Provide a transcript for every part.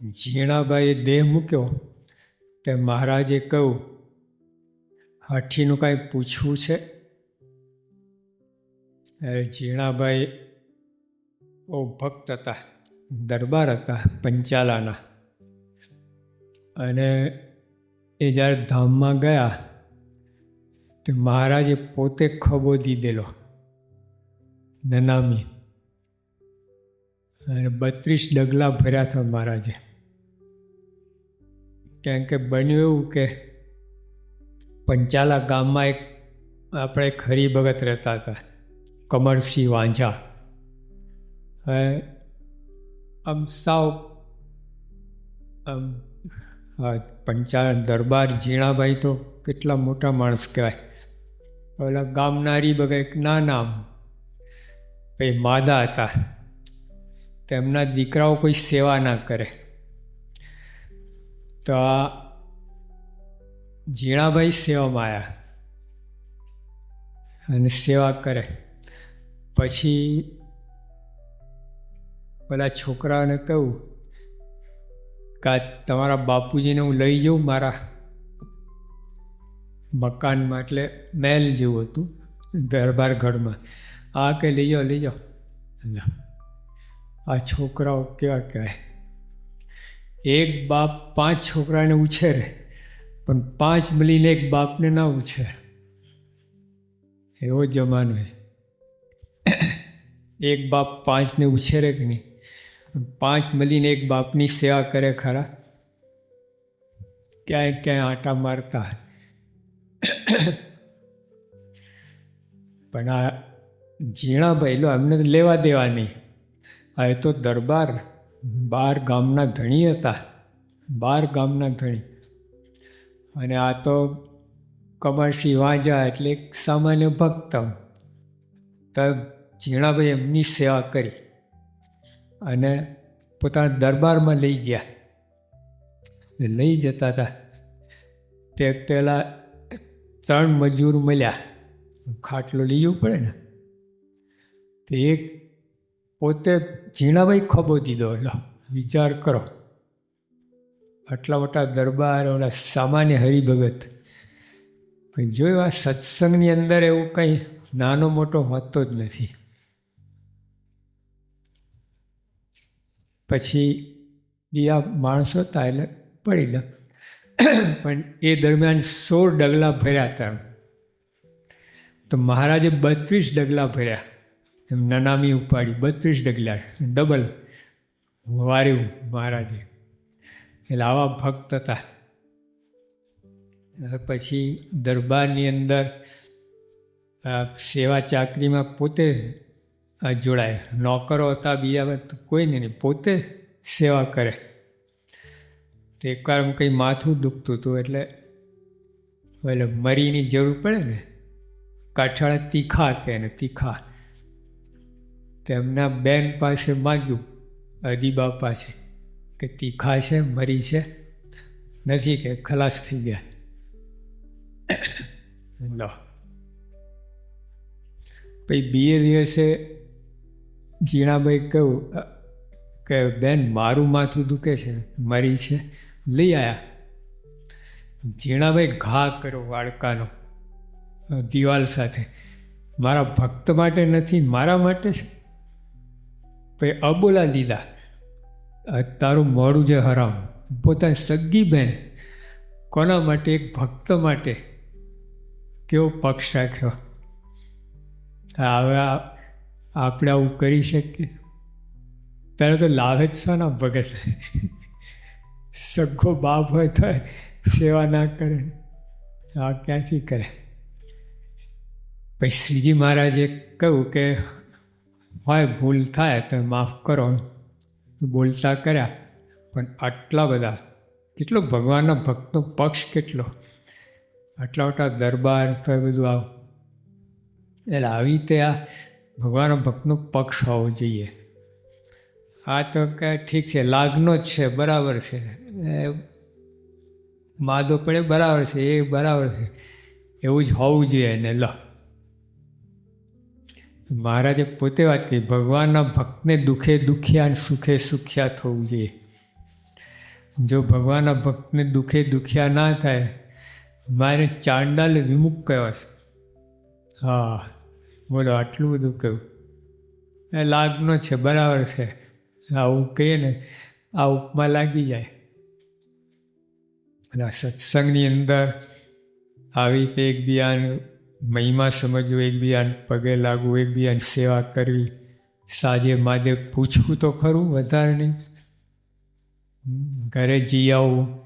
ઝીણાભાઈએ દેહ મૂક્યો તે મહારાજે કહ્યું હાઠીનું કાંઈ પૂછવું છે? ઝીણાભાઈ બહુ ભક્ત હતા, દરબાર હતા, પંચાલાના. અને એ જ્યારે ધામમાં ગયા, તો મહારાજે પોતે ખભો દીધેલો, નનામી અને બત્રીસ ડગલા ભર્યા હતા મહારાજે. કેમ કે બન્યું એવું કે પંચાલા ગામમાં એક આપણે ખરી ભગત રહેતા હતા કમરસિંહ વાંઝા. આમ સાવ આમ, હા, પંચાલ દરબાર ઝીણાભાઈ તો કેટલા મોટા માણસ કહેવાય. ઓલા ગામનારી બગા એક નાના આમ પછી માદા હતા. તેમના દીકરાઓ કોઈ સેવા ના કરે. તો આ ઝીણાભાઈ સેવામાં આવ્યા અને સેવા કરે. પછી પેલા છોકરાને કહું કે તમારા બાપુજીને હું લઈ જાઉં મારા મકાનમાં, એટલે મહેલ જેવું હતું દરબાર ઘરમાં. આ કે લઈ જાઓ લઈ જાઓ. આ છોકરાઓ કેવા કહેવાય? એક બાપ પાંચ છોકરાને ઉછેરે, પણ પાંચ મળીને એક બાપને ના ઉછેરે. એવો જમાનો છે. એક બાપ પાંચને ઉછેરે કે નહીં? પાંચ મળીને એક બાપની સેવા કરે ખરા? ક્યાંય ક્યાંય આટા મારતા પણ આ ઝીણાભાઈ લો, એમને તો લેવા દેવા નહીં. આ એ તો દરબાર, બાર ગામના ધણી હતા. બાર ગામના ધણી. અને આ તો કમરસિંહ વાંજા એટલે સામાન્ય ભક્ત તો ઝીણાભાઈ એમની સેવા કરી અને પોતાના દરબારમાં લઈ ગયા. લઈ જતા હતા. તે પહેલાં ત્રણ મજૂર મળ્યા. ખાટલો લઈ પડે ને? તે એક પોતે ઝીણાભાઈ ખભો દીધો એટલો વિચાર કરો. આટલા મોટા દરબાર ઓલા સામાન્ય હરિભગત. પણ જોયું આ સત્સંગની અંદર એવું કંઈ નાનો મોટો હોતો જ નથી. પછી બીજા માણસો હતા એટલે પડી ગયા. પણ એ દરમિયાન સોળ ડગલા ભર્યા હતા. તો મહારાજે બત્રીસ ડગલા ભર્યા. એમ નનામી ઉપાડી, બત્રીસ ડગલા ડબલ વાર્યું મહારાજે. એટલે આવા ભક્ત હતા. પછી દરબારની અંદર સેવા ચાકરીમાં પોતે જોડાય. નોકરો હતા બીજા તો કોઈ નહીં પોતે સેવા કરે. તો એકવાર કંઈ માથું દુખતું હતું, એટલે એટલે મરીની જરૂર પડે ને, કાઠાળા તીખા કે ને, તીખા. તેમના બેન પાસે માગ્યું અદીબા પાસે, કે તીખા છે, મરી છે, નથી કે ખલાસ થઈ ગયા. લો. પછી બીએ દિવસે ઝીણાભાઈ કહ્યું કે બેન, મારું માથું દુખે છે, મરી છે, લઈ આવ્યા ઝીણાભાઈ ઘા કર્યો વાડકાનો દિવાલ સાથે. મારા ભક્ત માટે નથી, મારા માટે છે. પછી અબોલા લીધા તારું મોડું જે હરામ, પોતાની સગી બહેન કોના માટે, એક ભક્ત માટે કેવો પક્ષ રાખ્યો? હવે આપણે આવું કરી શકીએ. ત્યારે તો લાવે જ શાના ભગત. સગો બાપ હોય તો સેવા ના કરે. આ ક્યાંથી કરે? પછી શ્રીજી મહારાજે કહ્યું કે હોય, ભૂલ થાય તો માફ કરો. બોલતા કર્યા, પણ આટલા બધા, કેટલો ભગવાનના ભક્તનો પક્ષ કેટલો. આટલા મોટા દરબાર તો એ બધું આવું એટલે આવી રીતે આ ભગવાનના ભક્તનો પક્ષ હોવો જોઈએ. આ તો કે ઠીક છે, લાગનો જ છે, બરાબર છે. માદો પડે, બરાબર છે, એ બરાબર છે. એવું જ હોવું જોઈએ ને, લો. મહારાજે પોતે વાત કરી, ભગવાનના ભક્તને દુઃખે દુખ્યા અને સુખે સુખ્યા થવું જોઈએ. જો ભગવાનના ભક્તને દુઃખે દુખ્યા ના થાય, મારે ચાંડાલ વિમુખ કયો છે. હા, બોલો, આટલું બધું કહ્યું. એ લાગનો છે, બરાબર છે. આવું કહીએ ને, આ ઉપમા લાગી જાય. અને સત્સંગની અંદર આવી રીતે એકબીજાને મહિમા સમજવું એકબીજાને, પગે લાગવું એકબીજાની સેવા કરવી. સાજે માજે પૂછવું તો ખરું, વધારે નહીં. ઘરે જી આવું.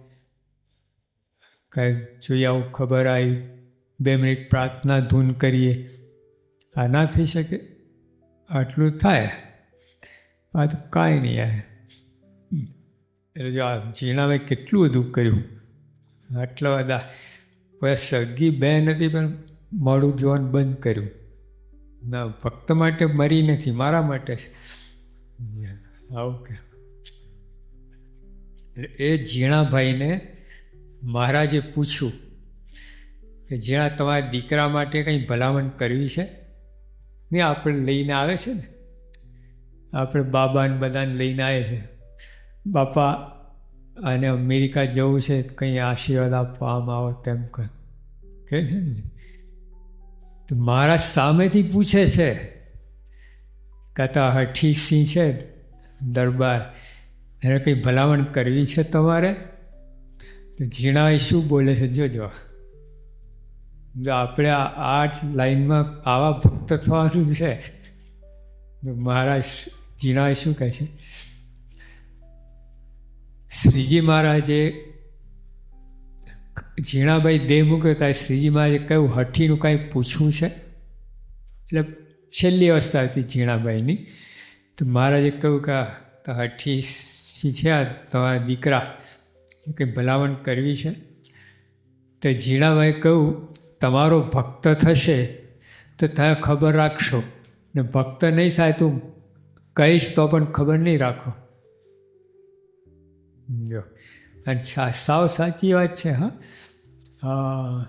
કંઈ જોઈ આવું, ખબર આવી. બે મિનિટ પ્રાર્થના ધૂન કરીએ. આ ના થઈ શકે? આટલું થાય? આ તો કાંઈ નહીં આ. એટલે જો આ જીણાવે કેટલું બધું કર્યું. આટલા બધા. કોઈ સગી બે નથી પણ મોડું જોવાનું બંધ કર્યું. ના, ભક્ત માટે મરી નથી, મારા માટે છે. આવું કે. એ ઝીણાભાઈને મહારાજે પૂછ્યું કે, ઝીણા, તમારા દીકરા માટે કંઈ ભલામણ કરવી છે? ને આપણે લઈને આવે છે ને? આપણે બાબાને બધાને લઈને આવે છે બાપા અને અમેરિકા જવું છે, કંઈ આશીર્વાદ આપવા આમ આવો તેમ કહે છે ને? તો મહારાજ સામેથી પૂછે છે કહેતા હઠી સિંહ છે, દરબાર. એને કંઈ ભલામણ કરવી છે તમારે? તો ઝીણાએ શું બોલે છે જોજો આપણે આ લાઈનમાં આવા ભક્ત થવાનું છે મહારાજ ઝીણાએ શું કહે છે, શ્રીજી મહારાજે ઝીણાભાઈ દેહ મૂક્યો ત્યારે શ્રીજી મહારાજે કહ્યું હઠીનું કાંઈ પૂછવું છે? એટલે છેલ્લી અવસ્થા હતી ઝીણાભાઈની. તો મહારાજે કહ્યું કે તો હઠી છે, આ તમારા દીકરા. કંઈ ભલામણ કરવી છે? તો ઝીણાભાઈ કહ્યું, તમારો ભક્ત થશે તો તમે ખબર રાખશો. ને ભક્ત નહીં થાય તું કહીશ તો પણ ખબર નહીં રાખો. જો. અને સાવ સાચી વાત છે, હા. હા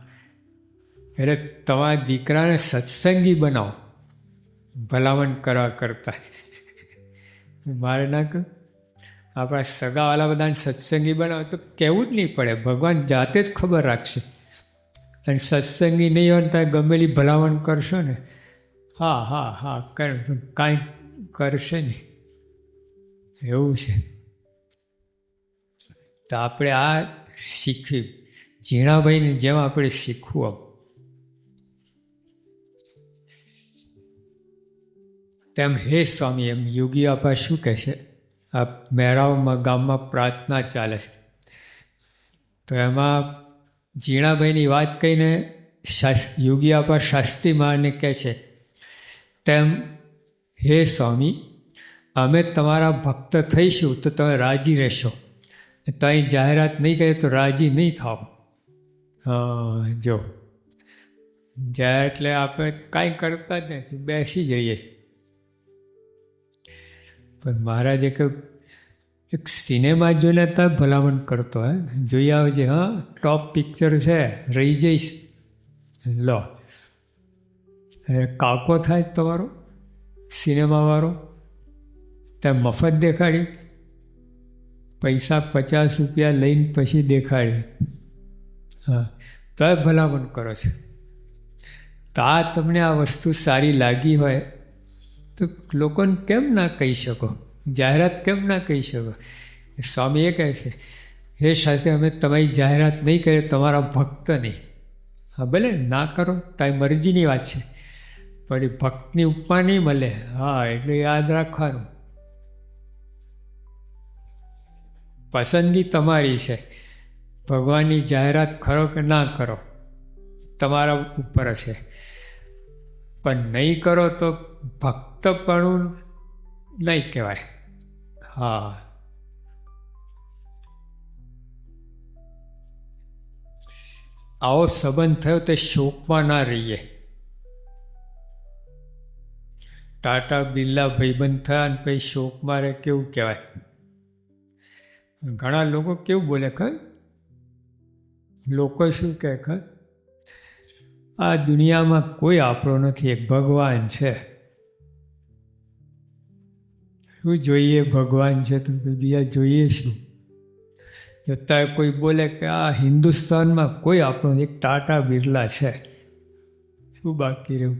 એટલે તમારા દીકરાને સત્સંગી બનાવો. ભલામણ કરવા કરતા. મારે ના કહ્યું આપણા સગાવાલા બધાને સત્સંગી બનાવો તો કહેવું જ નહીં પડે. ભગવાન જાતે જ ખબર રાખશે. અને સત્સંગી નહીં હોય ત્યાં ગમેલી ભલામણ કરશો ને. હા હા હા, કર, કાંઈ કરશે નહીં. એવું છે. તો આપણે આ શીખવી. ઝીણાભાઈની જેમ આપણે શીખવું આમ. તેમ હે સ્વામી, એમ યોગી આપા શું કહે છે? આ મેળાઓમાં, ગામમાં પ્રાર્થના ચાલે છે. તો એમાં ઝીણાભાઈની વાત કહીને યોગી આપા શાસ્ત્રી માને કહે છે, તેમ હે સ્વામી, અમે તમારા ભક્ત થઈશું તો તમે રાજી રહેશો. ત્યાં જાહેરાત નહીં કરે તો રાજી નહીં થાવ. જો. જાય એટલે આપણે કાંઈ કરતા જ નથી, બેસી જઈએ. પણ મહારાજે કહ્યું, એક સિનેમા જોઈને તો ભલામણ કરતો, હે. જોઈ આવજે, હા ટોપ પિક્ચર છે, રહી જઈશ. લો. કાકો થાય તમારો, સિનેમાવાળો? ત્યાં મફત દેખાડી. પૈસા પચાસ રૂપિયા લઈને પછી દેખાડી. હા. તોય ભલામણ કરો છો. તો આ તમને આ વસ્તુ સારી લાગી હોય, તો લોકોને કેમ ના કહી શકો? જાહેરાત કેમ ના કહી શકો? સ્વામી એ કહે છે, હે શાસ્ત્રી અમે તમારી જાહેરાત નહીં કરીએ, તમારા ભક્ત નહીં. હા, ભલે, ના કરો, તારી મરજીની વાત છે. પણ એ ભક્તની ઉપમા નહીં મળે. હા, એટલે યાદ રાખવાનું. પસંદગી તમારી છે. ભગવાનની જાહેરાત કરો કે ના કરો, તમારા ઉપર છે પણ નહીં કરો તો ભક્તપણું નહીં કહેવાય. હા. આવો સંબંધ થયો તે શોકમાં ના રહીએ. ટાટા બિરલા ભાઈબંધ થયા અને પછી શોકમાં રહે કેવું કહેવાય? ઘણા લોકો કેવું બોલે ખર લોકો શું કહે ખર આ દુનિયામાં કોઈ આપણો નથી, એક ભગવાન છે. શું જોઈએ ભગવાન છે? તો બીજા જોઈએ શું? અત્યારે કોઈ બોલે કે આ હિન્દુસ્તાનમાં કોઈ આપણો એક ટાટા બિરલા છે. શું બાકી રહ્યું?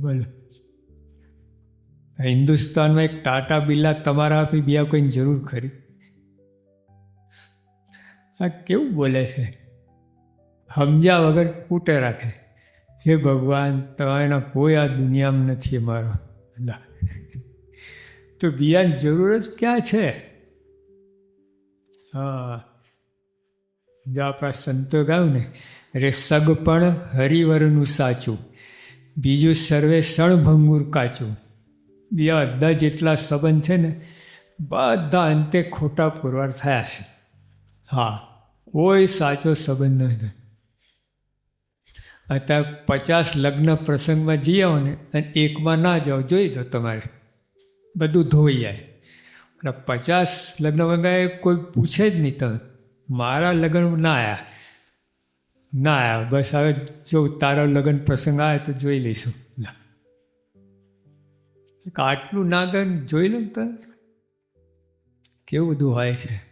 બોલો. હિન્દુસ્તાનમાં એક ટાટા બિરલા તમારા આપી બીજા કોઈની જરૂર ખરી? આ કેવું બોલે છે? સમજ્યા વગર કૂટે રાખે. હે ભગવાન તમારા કોઈ આ દુનિયામાં નથી અમારો. તો બીજાની જરૂર જ ક્યાં છે? હા. જો આપણા સંતો ગાયું ને રે સગપણ હરિવરનું સાચું. બીજું સર્વે સણભંગુર કાચું. બીજા બધા જેટલા સંબંધ છે ને, બધા અંતે ખોટા પુરવાર થયા છે. હા. કોઈ સાચો સંબંધ નથી. અત્યારે પચાસ લગ્ન પ્રસંગમાં જઈ આવો ને, અને એકમાં ના જાઓ, જોઈ દો તમારે. બધું ધોઈ જાય. અને પચાસ લગ્ન વગાએ કોઈ પૂછે જ નહીં તમે મારા લગ્ન ના આવ્યા ના આવ્યા બસ હવે જો તારો લગ્ન પ્રસંગ આવે તો જોઈ લઈશું. આટલું ના ગન જોઈ લો તમે કેવું બધું હોય છે.